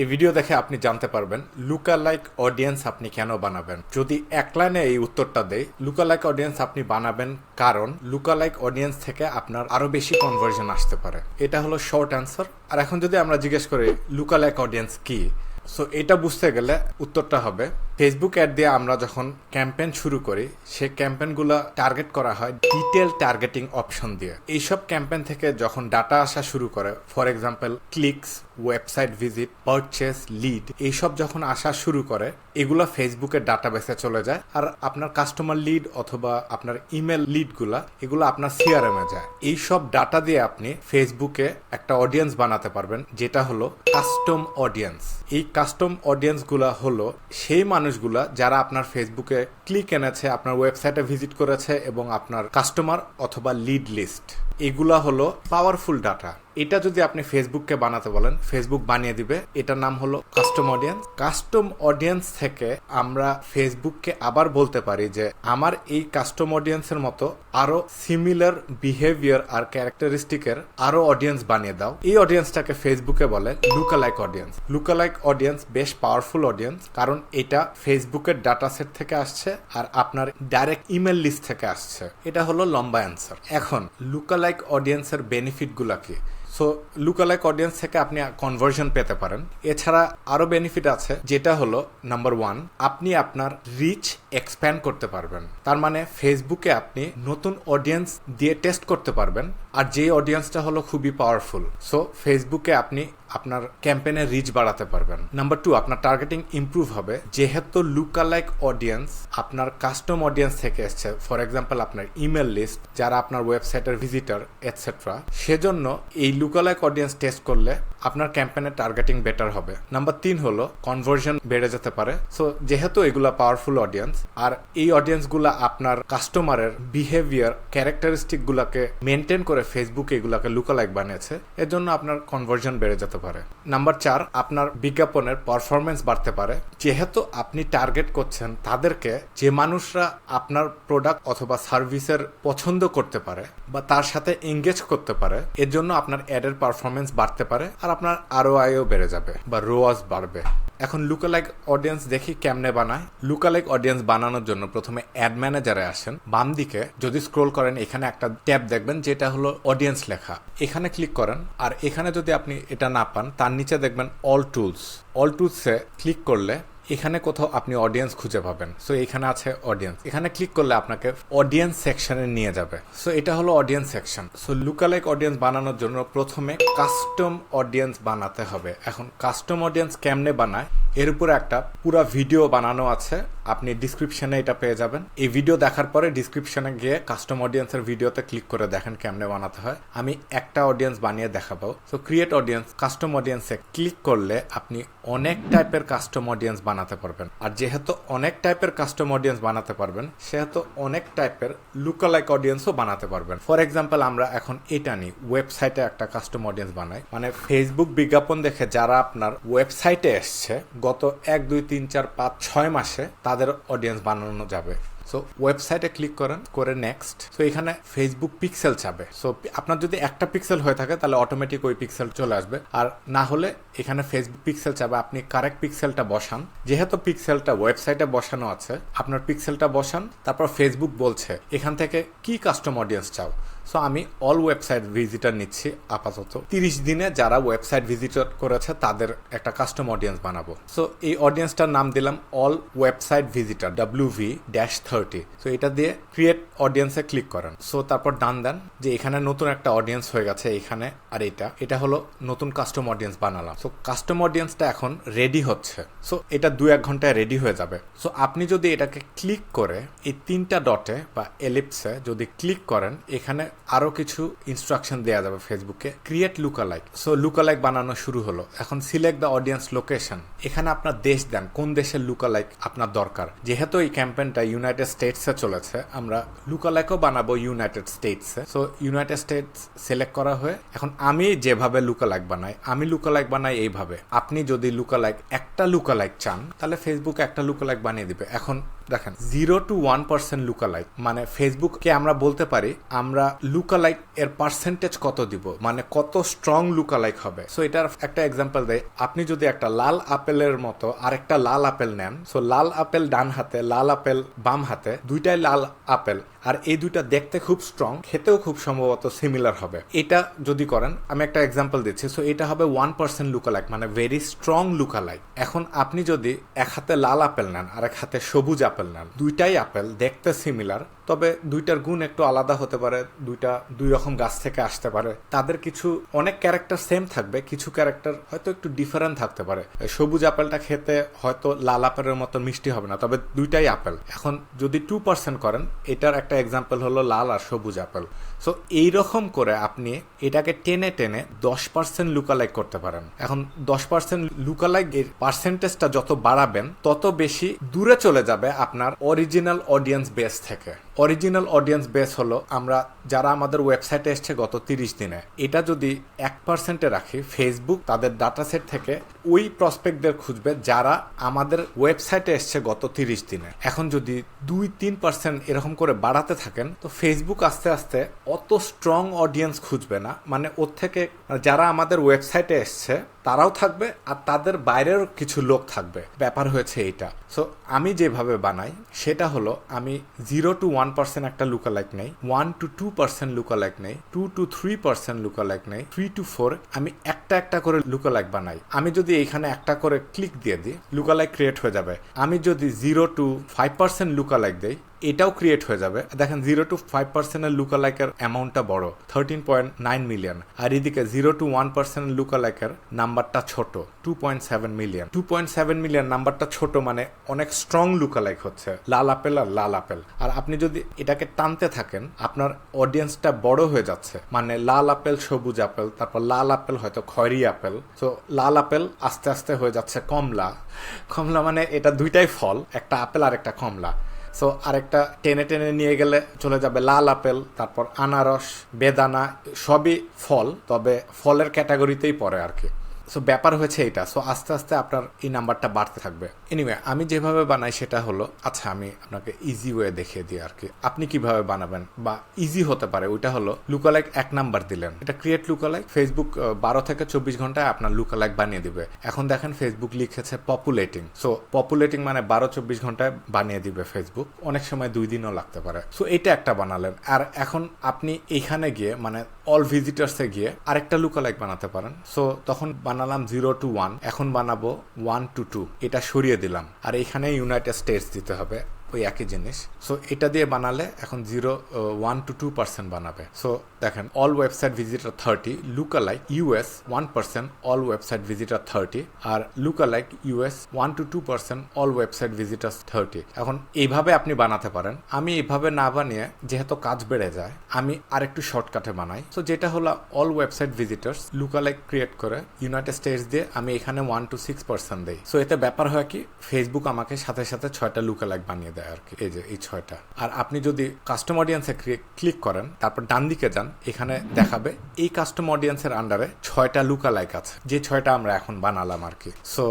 এই ভিডিও দেখে আপনি জানতে পারবেন লুকা লাইক অডিয়েন্স আপনি কেন বানাবেন। যদি এক লাইনে এই উত্তরটা দেয় লুকা লাইক অডিয়েন্স আপনি বানাবেন কারণ লুকা লাইক অডিয়েন্স থেকে আপনার আরও বেশি কনভার্জন আসতে পারে। এটা হলো শর্ট অ্যান্সার আর এখন যদি আমরা জিজ্ঞেস করি লুকা লাইক অডিয়েন্স কি? সো এটা বুঝতে গেলে উত্তরটা হবে ফেসবুক অ্যাড দিয়ে আমরা যখন ক্যাম্পেইন শুরু করি, সেই ক্যাম্পেইনগুলো টার্গেট করা হয় ডিটেল টার্গেটিং অপশন দিয়ে। এইসব ক্যাম্পেইন থেকে যখন ডাটা আসা শুরু করে for example clicks website visit purchase lead এইসব যখন আসা শুরু করে, এগুলো ফেসবুকের ডাটাবেসে চলে যায়। আর আপনার কাস্টমার লিড অথবা আপনার ইমেল লিডগুলা এগুলো আপনার সিআরএম যায়। এই সব ডাটা দিয়ে আপনি ফেসবুকে একটা অডিয়েন্স বানাতে পারবেন, যেটা হলো কাস্টম অডিয়েন্স এই কাস্টম অডিয়েন্সগুলা হলো সেই মানুষগুলা যারা আপনার ফেসবুকে ক্লিক এনেছে, আপনার ওয়েবসাইটে ভিজিট করেছে এবং আপনার কাস্টমার অথবা লিড লিস্ট এগুলা হলো পাওয়ারফুল ডাটা এটা যদি আপনি ফেসবুককে বানাতে বলেন ফেসবুক বানিয়ে দিবে। এটার নাম হলো কাস্টম অডিয়েন্স কাস্টম অডিয়েন্স থেকে আমরা ফেসবুককে আবার বলতে পারি যে, আমার এই কাস্টম অডিয়েন্সের মতো আরও সিমিলার বিহেভিয়ার আর ক্যারেক্টারিস্টিকের আরও অডিয়েন্স বানিয়ে দাও। এই অডিয়েন্সটাকে ফেসবুকে বলে লুকালাইক অডিয়েন্স লুকালাইক অডিয়েন্স বেশ পাওয়ারফুল অডিয়েন্স কারণ এটা ফেসবুকের ডাটা সেট থেকে আসছে আর আপনার ডাইরেক্ট ইমেল লিস্ট থেকে আসছে। এটা হলো লম্বা অ্যান্সার এখন লুকালাইক অডিয়েন্সের বেনিফিটগুলো কি? সো লুকালাইক অডিয়েন্স থেকে আপনি কনভার্সন পেতে পারেন। এছাড়া আরও বেনিফিট আছে, যেটা হলো নাম্বার ওয়ান আপনি আপনার রিচ এক্সপ্যান্ড করতে পারবেন। তার মানে ফেসবুকে আপনি নতুন অডিয়েন্স দিয়ে টেস্ট করতে পারবেন। আর যে অডিয়েন্সটা হলো খুবই পাওয়ারফুল সো ফেসবুকে আপনি আপনার ক্যাম্পেনের রিচ বাড়াতে পারবেন। নাম্বার টু আপনার টার্গেটিং ইম্প্রুভ হবে। যেহেতু লুকালাইক অডিয়েন্স আপনার কাস্টম অডিয়েন্স থেকে এসছে ফর এক্সাম্পল আপনার ইমেল লিস্ট যারা আপনার ওয়েবসাইটের ভিজিটার এটসেট্রা সেজন্য এই লুকালাইক অডিয়েন্স টেস্ট করলে আপনার ক্যাম্পেনের টার্গেটিং বেটার হবে। নাম্বার তিন হলো কনভার্সন বেড়ে যেতে পারে। সো যেহেতু এগুলা পাওয়ারফুল অডিয়েন্স আর এই অডিয়েন্সগুলা আপনার কাস্টমারের বিহেভিয়ার ক্যারেক্টারিস্টিক গুলাকে মেনটেন করে ফেসবুক এগুলাকে লুকালাইক বানিয়েছে এর জন্য আপনার কনভার্সন বেড়ে যেতে পারে। নাম্বার চার, আপনার বিজ্ঞাপনের পারফরমেন্স বাড়তে পারে। যেহেতু আপনি টার্গেট করছেন তাদেরকে, যে মানুষরা আপনার প্রোডাক্ট অথবা সার্ভিসের পছন্দ করতে পারে বা তার সাথে এঙ্গেজ করতে পারে এর জন্য আপনার অ্যাডের পারফরমেন্স বাড়তে পারে আর আপনার আরও আয়ও বেড়ে যাবে বা রোয়াজ বাড়বে। এখন লুকালাইক অডিয়েন্স দেখি কেমনে বানায়। লুকালাইক অডিয়েন্স বানানোর জন্য প্রথমে অ্যাড ম্যানেজারে আসেন। বাম দিকে যদি স্ক্রোল করেন, এখানে একটা ট্যাব দেখবেন, যেটা হলো অডিয়েন্স লেখা। এখানে ক্লিক করেন, আর এখানে যদি আপনি এটা না পান, তার নিচে দেখবেন অল টুলস অল টুলসে ক্লিক করলে এখানে কোথাও আপনি অডিয়েন্স খুঁজে পাবেন। সো এখানে আছে অডিয়েন্স এখানে ক্লিক করলে আপনাকে অডিয়েন্স সেকশনে নিয়ে যাবে। সো এটা হলো audience section so lookalike audience বানানোর জন্য প্রথমে কাস্টম অডিয়েন্স বানাতে হবে। এখন কাস্টম অডিয়েন্স কেমনে বানায়? এর উপরে একটা পুরো ভিডিও বানানো আছে। আপনি ডিসক্রিপশনে এটা পেয়ে যাবেন। এই ভিডিও দেখার পরে ডিসক্রিপশনে গিয়ে কাস্টম অডিয়েন্সের ভিডিওতে ক্লিক করে দেখেন কেমনে বানাতে হয়। আমি একটা অডিয়েন্স বানিয়ে দেখাবো। সো ক্রিয়েট অডিয়েন্স কাস্টম অডিয়েন্সে ক্লিক করলে আপনি অনেক টাইপের কাস্টম অডিয়েন্স বানাতে পারবেন। আর যেহেতু অনেক টাইপের কাস্টম অডিয়েন্স বানাতে পারবেন, সেহেতু অনেক টাইপের লুকালাইক অডিয়েন্সও বানাতে পারবেন। ফর এক্সাম্পল আমরা এখন এটা নিই। ওয়েবসাইটে একটা কাস্টম অডিয়েন্স বানাই। মানে ফেসবুক বিজ্ঞাপন দেখে যারা আপনার ওয়েবসাইটে এসছে গত এক, দুই, তিন, চার, পাঁচ, ছয় মাসে তাদের অডিয়েন্স বানানো যাবে। সো ওয়েবসাইটে ক্লিক করেন, করে নেক্সট সো এখানে ফেসবুক পিক্সেল চাবে সো আপনার যদি একটা পিক্সেল হয়ে থাকে, তাহলে অটোমেটিক ওই পিক্সেল চলে আসবে। আর না হলে এখানে ফেসবুক পিক্সেল চাবে আপনি কারেক্ট পিক্সেলটা বসান। যেহেতু পিক্সেলটা ওয়েবসাইটে বসানো আছে, আপনার পিক্সেলটা বসান, তারপর ফেসবুক বলছে, এখান থেকে কি কাস্টম অডিয়েন্স চাও? সো আমি অল ওয়েবসাইট ভিজিটার নিচ্ছি আপাতত। তিরিশ দিনে যারা ওয়েবসাইট ভিজিটার করেছে, তাদের একটা কাস্টম অডিয়েন্স বানাবো। সো এই অডিয়েন্সটার নাম দিলাম all website visitor W V dash thirty so এটা দিয়ে ক্রিয়েট অডিয়েন্সে ক্লিক করেন। সো তারপর ডান দেন যে এখানে নতুন একটা অডিয়েন্স হয়ে গেছে এখানে আর এটা। এটা হলো নতুন কাস্টম অডিয়েন্স বানালাম। সো কাস্টম অডিয়েন্সটা এখন রেডি হচ্ছে। সো এটা দু এক ঘন্টায় রেডি হয়ে যাবে। সো আপনি যদি এটাকে ক্লিক করে এই তিনটা ডটে বা এলিপসে যদি ক্লিক করেন, এখানে আরও কিছু ইনস্ট্রাকশন দেওয়া যাবে ফেসবুকে ক্রিয়েট লুকালাইক সো লুকালাইক বানানো শুরু হলো। এখন সিলেক্ট দ্য অডিয়েন্স লোকেশন এখানে আপনার দেশ দেন, কোন দেশের লুকালাইক আপনার দরকার। যেহেতু এই ক্যাম্পেইনটা ইউনাইটেড স্টেটসে চলেছে, আমরা লুকালাইকও বানাবো ইউনাইটেড স্টেটসে সো ইউনাইটেড স্টেটস সিলেক্ট করা হয়ে, এখন আমি যেভাবে লুকালাইক বানাই, আমি লুকালাইক বানাই এইভাবে। আপনি যদি লুকালাইক একটা লুকালাইক চান, তাহলে ফেসবুকে একটা লুকালাইক বানিয়ে দিবে। এখন দেখেন zero to one percent lookalike মানে ফেসবুককে আমরা বলতে পারি, আমরা লুকালাইক এর পার্সেন্টেজ কত দিব? মানে কত স্ট্রং লুকালাইক হবে? সো এটার একটা এক্সাম্পল দেয় আপনি যদি একটা লাল আপেলের মতো আরেকটা লাল আপেল নেন সো লাল আপেল ডান হাতে, লাল আপেল বাম হাতে, দুইটাই লাল আপেল। আর এই দুইটা দেখতে খুব স্ট্রং খেতেও খুব সম্ভবত সিমিলার হবে। এটা যদি করেন, আমি একটা এক্সাম্পল দিচ্ছি। সো এটা হবে ওয়ান পার্সেন্ট লুকালাইক মানে ভেরি স্ট্রং লুকালাইক এখন আপনি যদি এক হাতে লাল আপেল নেন আর এক হাতে সবুজ আপেল নেন, দুইটাই আপেল দেখতে সিমিলার তবে দুইটার গুণ একটু আলাদা হতে পারে, দুইটা দুই রকম গাছ থেকে আসতে পারে। তাদের কিছু অনেক ক্যারেক্টার সেম থাকবে, কিছু ক্যারেক্টার হয়তো একটু ডিফারেন্ট থাকতে পারে। সবুজ আপেলটা খেতে হয়তো লাল আপেলের মতো মিষ্টি হবে না, তবে দুইটাই আপেল। এখন যদি টু পার্সেন্ট করেন, এটার একটা এক্সাম্পল হলো লাল আর সবুজ আপেল সো এইরকম করে আপনি এটাকে টেনে টেনে দশ পার্সেন্ট লুকালাইক করতে পারেন। এখন দশ পার্সেন্ট লুকালাইক এর পার্সেন্টেজটা যত বাড়াবেন, তত বেশি দূরে চলে যাবে আপনার অরিজিনাল অডিয়েন্স বেস থেকে। অরিজিনাল অডিয়েন্স বেস হলো আমরা, যারা আমাদের ওয়েবসাইটে এসছে গত তিরিশ দিনে, এটা যদি এক পার্সেন্টে রাখি ফেসবুক তাদের ডাটা সেট থেকে ওই প্রসপেক্টদের খুঁজবে যারা আমাদের ওয়েবসাইটে এসছে গত তিরিশ দিনে। এখন যদি দুই তিন পার্সেন্ট এরকম করে বাড়াতে থাকেন, তো ফেসবুক আস্তে আস্তে অত স্ট্রং অডিয়েন্স খুঁজবে না। মানে ওর থেকে যারা আমাদের ওয়েবসাইটে এসছে তারাও থাকবে আর তাদের বাইরের কিছু লোক থাকবে। ব্যাপার হয়েছে এইটা। সো আমি যেভাবে বানাই, সেটা হলো আমি জিরো টু ওয়ান পার্সেন্ট একটা লুকালাইক নেই one to two percent lookalike নেই two to three percent lookalike নেই থ্রি টু ফোর আমি একটা একটা করে লুকালাইক বানাই। আমি যদি এইখানে একটা করে ক্লিক দিয়ে দিই লুকালাইক ক্রিয়েট হয়ে যাবে। আমি যদি zero to five percent lookalike দেই, এটাও ক্রিয়েট হয়ে যাবে। দেখেন জিরো টু ফাইভ পার্সেন্টের লুকালাইকের অ্যামাউন্টটা বড় থার্টিন পয়েন্ট নাইন মিলিয়ন আর এদিকে জিরো টু ওয়ান পার্সেন্ট লুকালাইকের নাম্বারটা ছোট two point seven million two point seven million নাম্বারটা ছোট মানে অনেক স্ট্রং লুকালাইক হচ্ছে, লাল আপেল আর লাল আপেল। আর আপনি যদি এটাকে টানতে থাকেন, আপনার অডিয়েন্সটা বড় হয়ে যাচ্ছে। মানে লাল আপেল, সবুজ আপেল, তারপর লাল আপেল হয়তো খয়রি আপেল। তো লাল আপেল আস্তে আস্তে হয়ে যাচ্ছে কমলা। কমলা মানে এটা দুইটাই ফল, একটা আপেল আর একটা কমলা। সো আরেকটা টেনে টেনে নিয়ে গেলে চলে যাবে লাল আপেল, তারপর আনারস, বেদানা, সবই ফল, তবে ফলের ক্যাটাগরিতেই পড়ে আর কি। সো ব্যাপার হয়েছে এটা। সো আস্তে আস্তে আপনার এই নাম্বারটা বাড়তে থাকবে। এনিওয়ে আমি যেভাবে বানাই সেটা হলো আচ্ছা আমি আপনাকে ইজি ওয়ে দেখিয়ে দিই আর কি। আপনি কীভাবে বানাবেন? বা ইজি হতে পারে, ওইটা হলো লুকালাইক এক নাম্বার দিলেন। এটা ক্রিয়েট লুকালাইক ফেসবুক বারো থেকে চব্বিশ ঘন্টায় আপনার লুকালাইক বানিয়ে দিবে। এখন দেখেন ফেসবুক লিখেছে পপুলেটিং সো পপুলেটিং মানে বারো, চব্বিশ ঘন্টায় বানিয়ে দিবে ফেসবুক অনেক সময় দুই দিনও লাগতে পারে। সো এটা একটা বানালেন। আর এখন আপনি এইখানে গিয়ে মানে অল ভিজিটার্সে গিয়ে আরেকটা লুকালাইক বানাতে পারেন। সো তখন বানালাম জিরো টু ওয়ান, এখন বানাবো ওয়ান টু টু, এটা সরিয়ে দিলাম। আর এখানে ইউনাইটেড স্টেটস দিতে হবে। ওই একই জিনিস। সো এটা দিয়ে বানালে এখন zero one to two percent বানাবে। সো দেখেন all website visitor thirty lookalike US one percent all website visitor thirty R lookalike US one to two percent all website visitor thirty এখন এইভাবে আপনি বানাতে পারেন। আমি এইভাবে না বানিয়ে যেহেতু কাজ বেড়ে যায়, আমি আরেকটু শর্টকাটে বানাই। সো যেটা হলো all website visitors lookalike create করে ইউনাইটেড স্টেটস দিয়ে আমি এখানে ওয়ান টু সিক্স পার্সেন্ট দিই। সো এতে ব্যাপার হয় কি ফেসবুক আমাকে সাথে সাথে ছয়টা লুকালাইক বানিয়ে দেয়। আর কি, এই যে, এই ছয়টা। আর আপনি যদি কাস্টম অডিয়েন্সে ক্লিক করেন, তারপর ডান দিকে যান, এখানে দেখাবে এই কাস্টম অডিয়েন্সের আন্ডারে ছয়টা লুকা লাইক আছে, যে ছয়টা আমরা এখন বানালাম আর কি। সো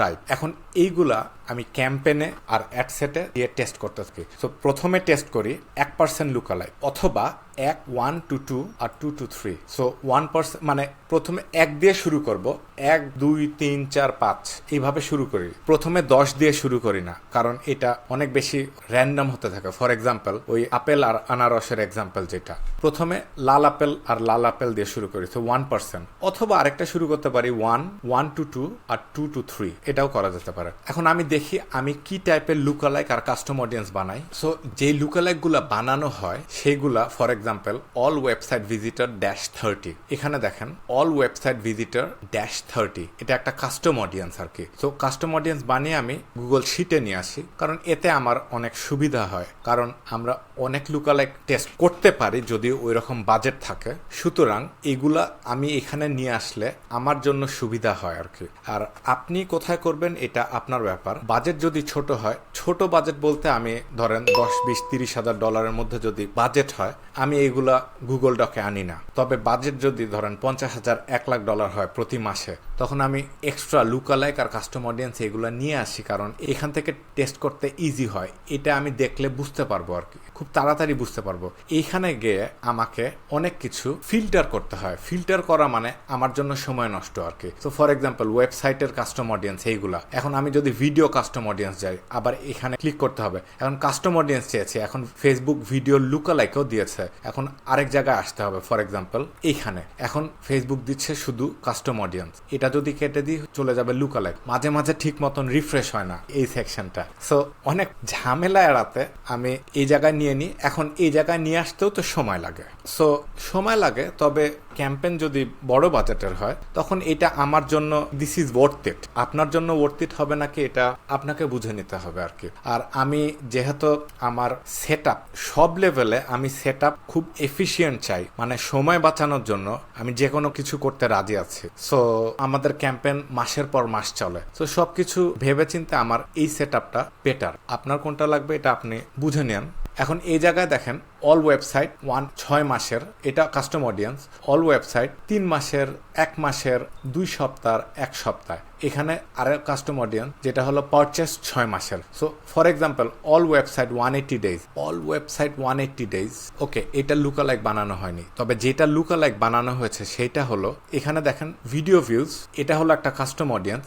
রাইট এখন এইগুলা আমি ক্যাম্পেনে আর অ্যাডসেটে দিয়ে টেস্ট করতে থাকি সো প্রথমে টেস্ট করি এক পার্সেন্ট লুকালাইক অথবা এক one two two R two to three so one percent মানে প্রথমে এক দিয়ে শুরু করব। এক, দুই, তিন, চার, পাঁচ। এইভাবে শুরু করি। প্রথমে দশ দিয়ে শুরু করি না, কারণ এটা অনেক বেশি র্যান্ডম হতে থাকে। ফর এক্সাম্পল ওই আপেল আর আনারসের এক্সাম্পল যেটা। প্রথমে লাল আপেল আর লাল আপেল দিয়ে শুরু করি। সো ওয়ান পার্সেন্ট অথবা আরেকটা শুরু করতে পারি ওয়ান ওয়ান টু টু আর টু টু থ্রি এটাও করা যেতে পারে। এখন আমি দেখি আমি কি টাইপের লুকালাইক আর কাস্টম অডিয়েন্স বানাই। সো যে লুকালাইকগুলা বানানো হয়, সেগুলা for example all website visitor dash thirty এখানে দেখেন all website visitor dash thirty এটা একটা কাস্টম অডিয়েন্স আর কি। তো কাস্টম অডিয়েন্স বানিয়ে আমি গুগল শিটে নিয়ে আসি, কারণ এতে আমার অনেক সুবিধা হয়। কারণ আমরা অনেক লুকালাইক টেস্ট করতে পারি যদি ওই রকম বাজেট থাকে। সুতরাং এগুলা আমি এখানে নিয়ে আসলে আমার জন্য সুবিধা হয় আর কি। আর আপনি কোথায় করবেন এটা আপনার ব্যাপার। বাজেট যদি ছোট হয়, ছোট বাজেট বলতে আমি ধরেন দশ, বিশ, তিরিশ হাজার ডলারের মধ্যে যদি বাজেট হয়, আমি এগুলা গুগল ডকে আনি না। তবে বাজেট যদি ধরেন পঞ্চাশ হাজার, এক লাখ ডলার হয় প্রতি মাসে তখন আমি এক্সট্রা লুকালাইক আর কাস্টম অডিয়েন্স এগুলো নিয়ে আসি, কারণ এখান থেকে টেস্ট করতে ইজি হয়। এটা আমি দেখলে বুঝতে পারব আর কি। খুব তাড়াতাড়ি বুঝতে পারব। এইখানে গিয়ে আমাকে অনেক কিছু ফিল্টার করতে হয়। ফিল্টার করা মানে আমার জন্য সময় নষ্ট আর কি। তো ফর এক্সাম্পল ওয়েবসাইটের কাস্টম অডিয়েন্স এইগুলা। এখন আমি যদি ভিডিও কাস্টম অডিয়েন্স যাই, আবার এখানে ক্লিক করতে হবে। এখন কাস্টম অডিয়েন্স চেয়েছে, এখন ফেসবুক ভিডিও লুকালাইকেও দিয়েছে। এখন আরেক জায়গায় আসতে হবে ফর এক্সাম্পল এইখানে। এখন ফেসবুক দিচ্ছে শুধু কাস্টম অডিয়েন্স এটা যদি কেটে দিই, চলে যাবে লুকালাইক মাঝে মাঝে ঠিক মতন রিফ্রেশ হয় না এই সেকশনটা সো অনেক ঝামেলা এড়াতে আমি এই জায়গায় নিয়ে নিই। এখন এই জায়গায় নিয়ে আসতেও তো সময় লাগে। সো সময় লাগে, তবে ক্যাম্পেন যদি বড় বাজেটের হয়, তখন এটা আমার জন্য দিস ইজ ওয়ার্থ ইট আপনার জন্য ওয়ার্থ ইট হবে নাকি এটা আপনাকে বুঝে নিতে হবে আর কি। আর আমি যেহেতু আমার সেট আপ সব লেভেলে আমি সেট আপ খুব এফিসিয়েন্ট চাই। মানে সময় বাঁচানোর জন্য আমি যে কোনো কিছু করতে রাজি আছি। সো আমাদের ক্যাম্পেন মাসের পর মাস চলে। তো সবকিছু ভেবেচিন্তে আমার এই সেট আপটা বেটার আপনার কোনটা লাগবে এটা আপনি বুঝে নেন এখন এই জায়গায় দেখেন অল ওয়েবসাইট ওয়ান ছয় মাসের, এটা কাস্টম অডিয়েন্স অল ওয়েবসাইট তিন মাসের, এক মাসের, দুই সপ্তাহ, এক সপ্তাহ। এখানে আরেক কাস্টম অডিয়েন্স যেটা হলো পারচেস ছয় মাসের। So for example all website one eighty days all website one eighty days okay এটা লুকা লাইক বানানো হয়নি। তবে যেটা লুকা লাইক বানানো হয়েছে সেটা হলো, এখানে দেখেন ভিডিও ভিউজ এটা হলো একটা কাস্টম অডিয়েন্স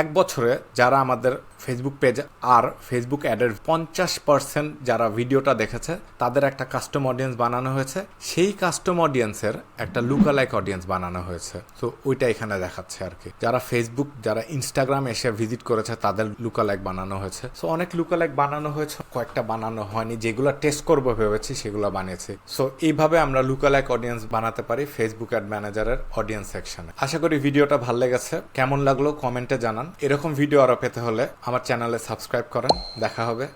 এক বছরে যারা আমাদের ফেসবুক পেজ আর ফেসবুক অ্যাডের পঞ্চাশ পার্সেন্ট যারা ভিডিওটা দেখেছে, তাদের একটা কাস্টম অডিয়েন্স বানানো হয়েছে। সেই কাস্টম অডিয়েন্সের একটা লুকালাইক অডিয়েন্স বানানো হয়েছে। তো ওইটা এখানে দেখাচ্ছে আর কি। যারা ফেসবুক যারা ইনস্টাগ্রাম এসে ভিজিট করেছে, তাদের লুকালাইক বানানো হয়েছে। সো অনেক লুকালাইক বানানো হয়েছে, কয়েকটা বানানো হয়নি। যেগুলো টেস্ট করব ভেবেছি, সেগুলো বানিয়েছি। সো এইভাবে আমরা লুকালাইক অডিয়েন্স বানাতে পারি ফেসবুক অ্যাড ম্যানেজারের অডিয়েন্স সেকশনে আশা করি ভিডিওটা ভালো লেগেছে। কেমন লাগল কমেন্টে জানান। এরকম ভিডিও আরও পেতে হলে আমার চ্যানেলে সাবস্ক্রাইব করেন। দেখা হবে।